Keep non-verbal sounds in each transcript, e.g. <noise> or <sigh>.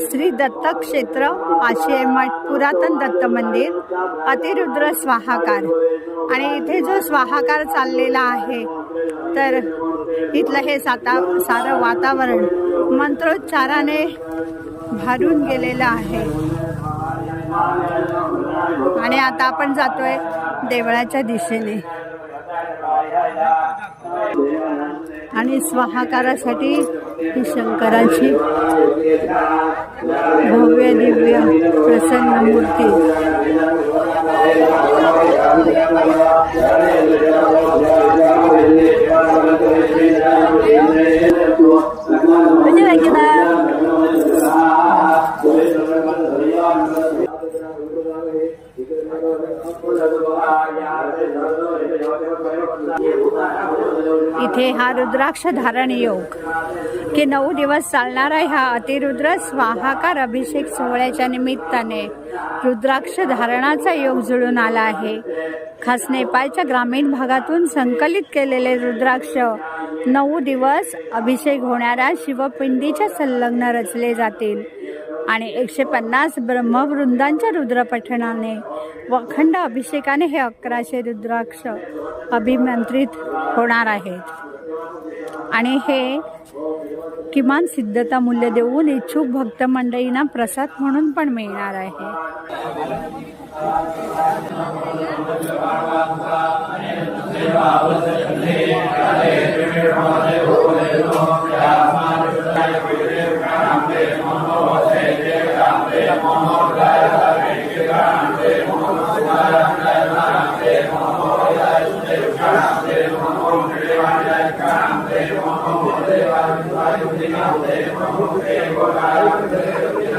श्री दत्त क्षेत्र आशियाई मठ पुरातन दत्त मंदिर अतिरुद्र स्वाहाकार. आणि इथे जो स्वाहाकार चाललेला आहे तर इथलं हे साता सारं वातावरण मंत्रोच्चाराने भारून गेलेलं आहे. आणि आता आपण जातोय देवळाच्या दिशेने. आणि स्वाहाकारासाठी ही शंकराची भव्य दिव्य प्रसन्न मूर्ती. इथे हा रुद्राक्ष धारण योग. की नऊ दिवस चालणारा ह्या अतिरुद्र स्वाहाकार अभिषेक सोहळ्याच्या निमित्ताने रुद्राक्ष धारणाचा योग जुळून आला आहे. खास नेपाळच्या ग्रामीण भागातून संकलित केलेले रुद्राक्ष नऊ दिवस अभिषेक होणाऱ्या शिवपिंडीच्या संलग्न रचले जातील. आणि एकशे पन्नास ब्रह्मवृंदांच्या रुद्रपठणाने व अखंड अभिषेकाने हे अकराशे रुद्राक्ष अभिमंत्रित होणार आहेत. आणि हे किमान सिद्धता मूल्य देऊन इच्छुक भक्त मंडळींना प्रसाद म्हणून पण मिळणार आहे.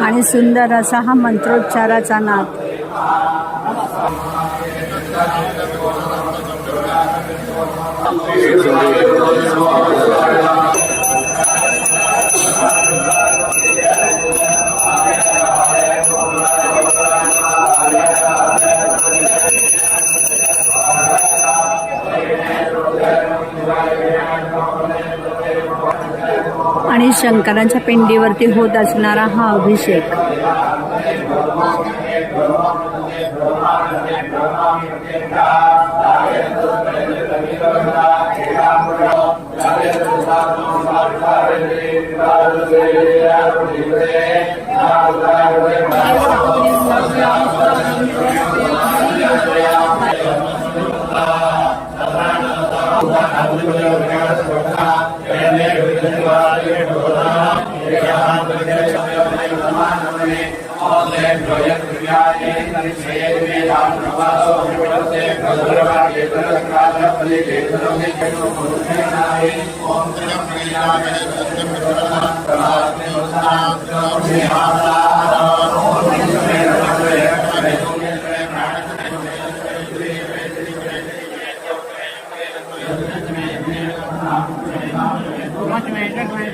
आणि सुंदर असा हा मंत्रोच्चाराचा नाद. शंकरांच्या पिंडीवरती होत असणारा हा अभिषेक. <laughs>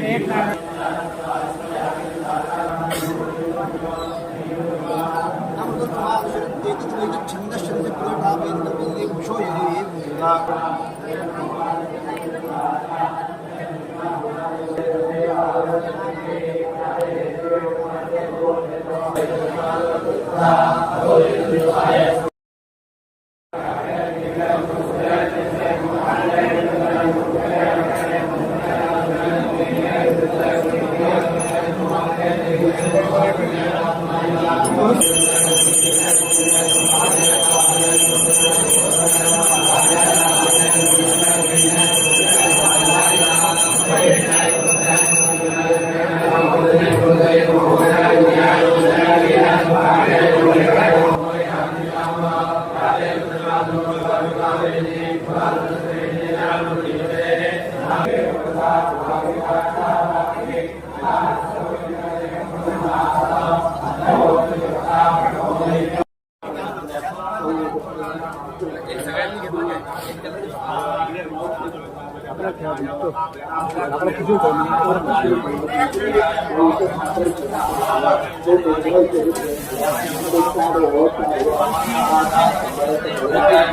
एक ช่วยดีๆนะ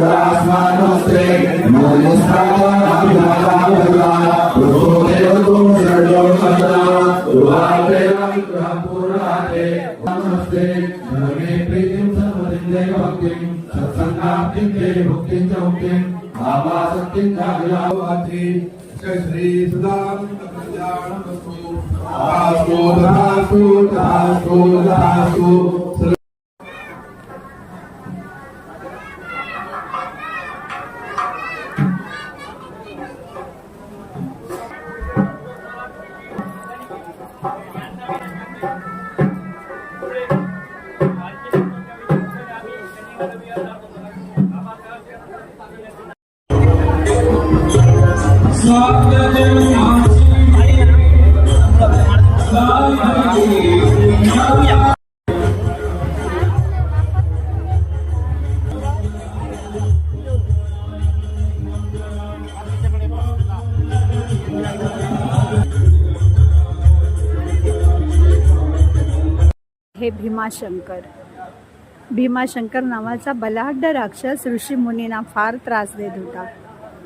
ब्राह्मणोस्ते मोनिस्तान अभिभावानुला रुपोते रुपो सर्वो संदा रुवाते विग्रह पूर्णाते नमस्ते. धर्मे प्रीतिं सर्वदिन्दे भक्तिं सत्सङ्गाप्तिं ते भुक्तिं च मुक्तिं भावासक्तिं जागृतावाति श्री सुदाम कल्याण वस्तु आसो दासो दासो दासो आहे भीमाशंकर. भीमाशंकर नावाचा बलाढ्य राक्षस ऋषी मुनींना फार त्रास देत होता.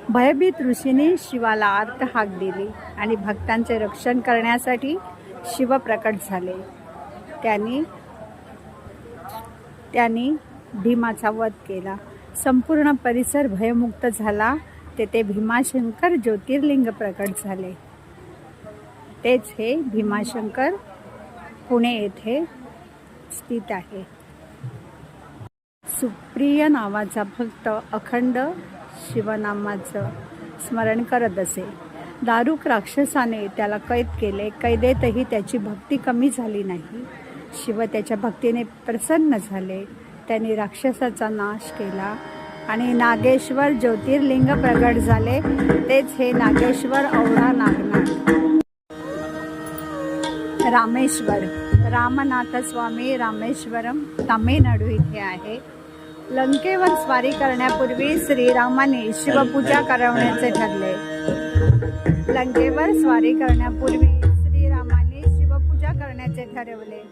भयभीत ऋषीने शिवाला आर्त हाक दिली आणि भक्तांचे रक्षण करण्यासाठी शिव प्रकट झाले. त्यांनी त्यांनी भीमाचा वध केला. संपूर्ण परिसर भयमुक्त झाला. तेथे भीमाशंकर ज्योतिर्लिंग प्रकट झाले. तेच हे भीमाशंकर पुणे येथे स्थित आहे. सुप्रिय नावाचा भक्त अखंड शिवनामाचं स्मरण करत असे. दारुक राक्षसाने त्याला कैद केले. कैदेतही त्याची भक्ती कमी झाली नाही. शिव त्याच्या भक्तीने प्रसन्न झाले. त्यांनी राक्षसाचा नाश केला आणि नागेश्वर ज्योतिर्लिंग प्रगट झाले. तेच हे नागेश्वर औढा नागनाथ. रामेश्वर. रामनाथस्वामी रामेश्वरम तामिळनाडू इथे आहे. लंकेवर स्वारी करण्यापूर्वी श्रीरामाने शिवपूजा करवण्याचे ठरले. लंकेवर स्वारी करण्यापूर्वी श्रीरामाने शिवपूजा करण्याचे ठरवले.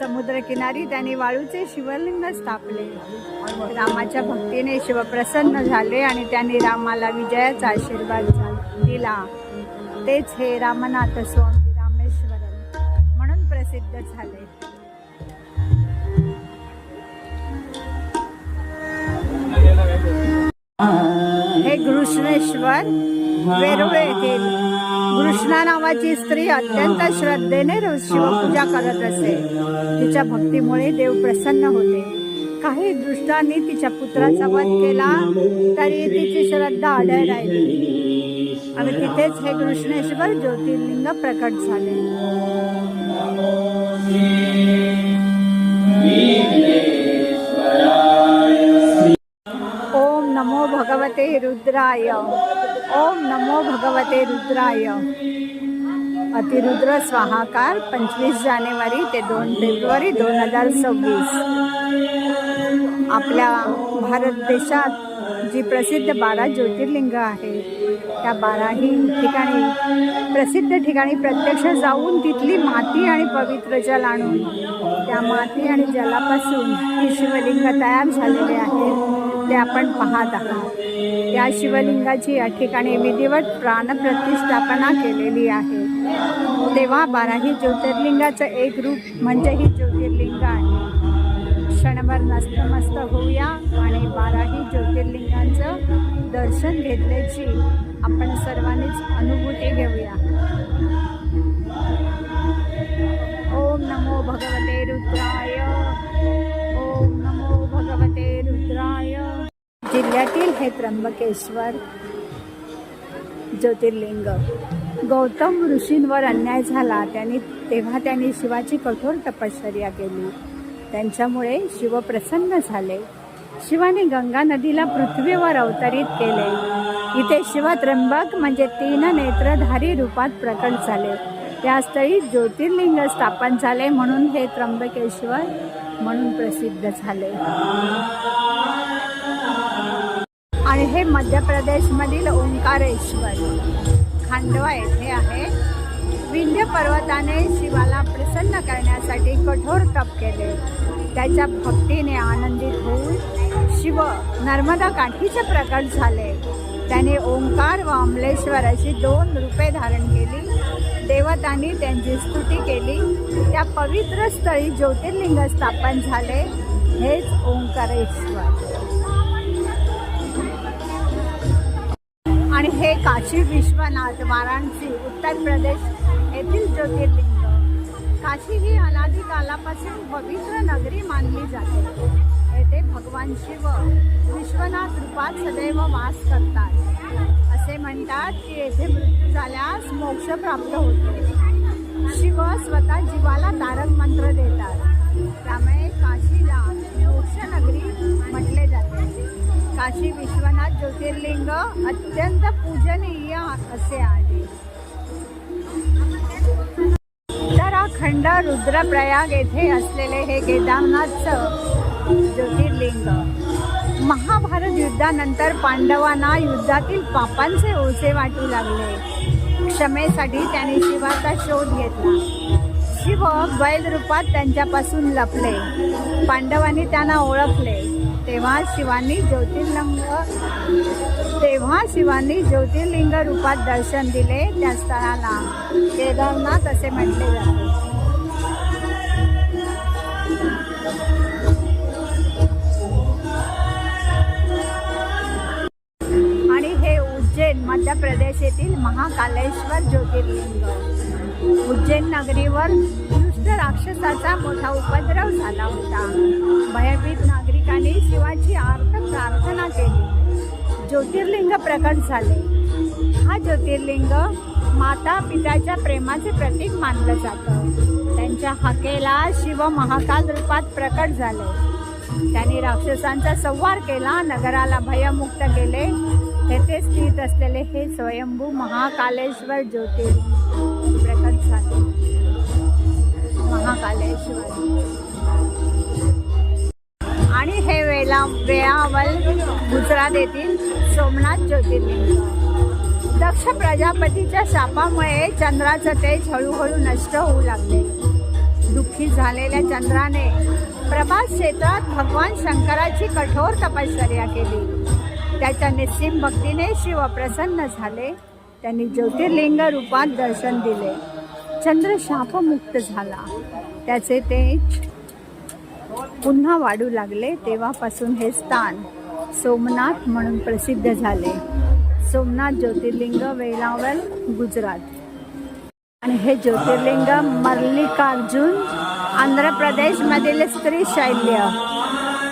समुद्रकिनारी त्यांनी वाळूचे शिवलिंग स्थापले. रामाच्या भक्तीने शिव प्रसन्न झाले आणि त्यांनी रामाला विजयाचा आशीर्वाद दिला. तेच हे रामनाथ स्वामी झाले. हे घृष्णेश्वर वेरुळ येथील कृष्णा नावाची स्त्री अत्यंत श्रद्धेने रोज शिवपूजा करत असे. तिच्या भक्तीमुळे देव प्रसन्न होते. काही दृष्टांनी तिच्या पुत्राचा वध केला तरी तिची श्रद्धा आढळ राहिली. आणि तिथेच हे कृष्णेश्वर ज्योतिर्लिंग प्रकट झाले. ओम नमो भगवते रुद्राय. ओम नमो भगवते रुद्राय. अतिरुद्र स्वाहाकार पंचवीस जानेवारी ते दोन फेब्रुवारी दोन हजार सव्वीस. आपल्या भारत देशात जी प्रसिद्ध बारा ज्योतिर्लिंग आहे त्या बाराही ठिकाणी प्रसिद्ध ठिकाणी प्रत्यक्ष जाऊन तिथली माती आणि पवित्र जल आणून त्या माती आणि जलापासून ही शिवलिंग तयार झालेले आहेत ते आपण पाहत आहात. त्या शिवलिंगाची या ठिकाणी विधिवत प्राणप्रतिष्ठापना केलेली आहे. तेव्हा बाराही ज्योतिर्लिंगाचं एक रूप म्हणजे ही ज्योतिर्लिंग आहे. क्षणभर नस्तमस्त होऊया आणि बाराही ज्योतिर्लिंगांचं दर्शन घेतल्याची आपण सर्वांनीच अनुभूती घेऊया. ओम नमो भगवते रुद्राय. ओम नमो भगवते रुद्राय. जिल्ह्यातील हे त्र्यंबकेश्वर ज्योतिर्लिंग. गौतम ऋषींवर अन्याय झाला त्यांनी तेव्हा त्यांनी शिवाची कठोर तपश्चर्या केली. त्यांच्यामुळे शिव प्रसन्न झाले. शिवाने गंगा नदीला पृथ्वीवर अवतरित केले. इथे शिव त्र्यंबक म्हणजे तीन नेत्रधारी रूपात प्रकट झाले. या स्थळी ज्योतिर्लिंग स्थापन झाले म्हणून हे त्र्यंबकेश्वर म्हणून प्रसिद्ध झाले. आणि हे मध्य प्रदेशमधील ओंकारेश्वर. खांडवा येथे आहे. विंध्य पर्वताने शिवाला प्रसन्न करण्यासाठी कठोर तप केले. त्याच्या भक्तीने आनंदित होऊन शिव नर्मदा काठीचे प्रकट झाले. त्याने ओंकार व अमलेश्वर अशी दोन रूपे धारण केली. देवतांनी त्यांची स्तुती केली. त्या पवित्र स्थळी ज्योतिर्लिंग स्थापन झाले. हेच ओंकारेश्वर. आणि हे काशी विश्वनाथ वाराणसी उत्तर प्रदेश येथील ज्योतिर्लिंग. काशी ही अनादी कालापासून पवित्र नगरी मानली जाते. येथे भगवान शिव विश्वनाथ रूपात सदैव वास करतात. असे म्हणतात की येथे मृत्यू झाल्यास मोक्ष प्राप्त होतो. शिव स्वतः जीवाला तारक मंत्र देतात. त्यामुळे काशीला मोक्षनगरी म्हटले जाते. काशी विश्वनाथ ज्योतिर्लिंग अत्यंत पूजनीय असे आहे. अखंड रुद्रप्रयाग येथे असलेले हे केदारनाथचं ज्योतिर्लिंग. महाभारत युद्धानंतर पांडवांना युद्धातील पापांचे ओझे वाटू लागले. क्षमेसाठी त्यांनी शिवाचा शोध घेतला. शिव बैल रूपात त्यांच्यापासून लपले. पांडवांनी त्यांना ओळखले. तेव्हा शिवांनी ज्योतिर्लिंग तेव्हा शिवांनी ज्योतिर्लिंग रूपात दर्शन दिले त्या स्थळाला. केदारनाथ असे म्हटले जाते. प्रदेशातील प्रदेश येथील महाकालेश्वर ज्योतिर्लिंग. उज्जैन नगरीवर दुष्ट राक्षसाचा मोठा उपद्रव झाला होता. भयभीत नागरिकांनी शिवाची आर्थ प्रार्थना केली. ज्योतिर्लिंग प्रकट झाले. हा ज्योतिर्लिंग माता पित्याच्या प्रेमाचे प्रतीक मानलं जातं. त्यांच्या हाकेला शिव महाकाल रूपात प्रकट झाले. त्यांनी राक्षसांचा संवार केला नगराला भयमुक्त केले येथे स्थित असलेले हे स्वयंभू महाकालेश्वर ज्योतिर्लिंग प्रकट झाले. महाकालेश्वर. आणि हे वेला वेळावल गुजरात येथील सोमनाथ ज्योतिर्लिंग. दक्ष प्रजापतीच्या शापामुळे चंद्राचं तेज हळूहळू नष्ट होऊ लागले. दुःखी झालेल्या चंद्राने प्रभास क्षेत्रात भगवान शंकराची कठोर तपश्चर्या केली. त्याच्या निस्सीम भक्तीने शिव प्रसन्न झाले. त्यांनी ज्योतिर्लिंग रूपात दर्शन दिले. चंद्र शापमुक्त झाला. त्याचे तेज पुन्हा वाढू लागले तेव्हापासून हे स्थान सोमनाथ म्हणून प्रसिद्ध झाले. सोमनाथ ज्योतिर्लिंग वेलावल गुजरात. आणि हे ज्योतिर्लिंग मल्लिकार्जुन आंध्र प्रदेशमधील स्त्री शैल्य.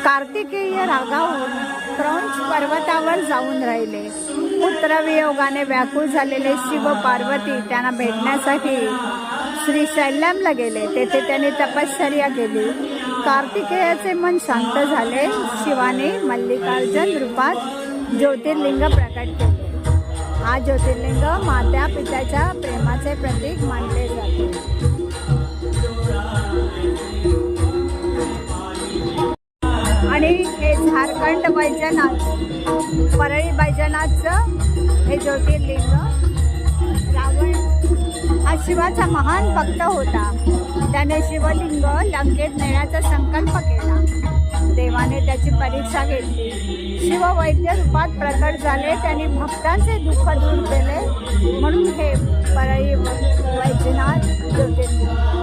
कार्तिकेय रागावर क्रौंच पर्वतावर जाऊन राहिले. पुत्रवियोगाने व्याकुळ झालेले शिव पार्वती त्यांना भेटण्यासाठी श्री शैल्यमला गेले. तेथे त्यांनी तपश्चर्या केली. कार्तिकेयाचे मन शांत झाले. शिवाने मल्लिकार्जुन रूपात ज्योतिर्लिंग प्रकट केले. हा ज्योतिर्लिंग मात्या पित्याच्या प्रेमाचे प्रतीक मानले जाते. आणि हे झारखंड बैजनाथ परळी बैजनाथचं हे ज्योतिर्लिंग. रावण हा शिवाचा महान भक्त होता. त्याने शिवलिंग लंकेत नेण्याचा संकल्प केला. देवाने त्याची परीक्षा घेतली. शिव वैद्य रूपात प्रकट झाले. त्यांनी भक्तांचे दुःख दूर केले. म्हणून हे परळी वैजनाथ ज्योतिर्लिंग.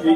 ಶ್ರೀ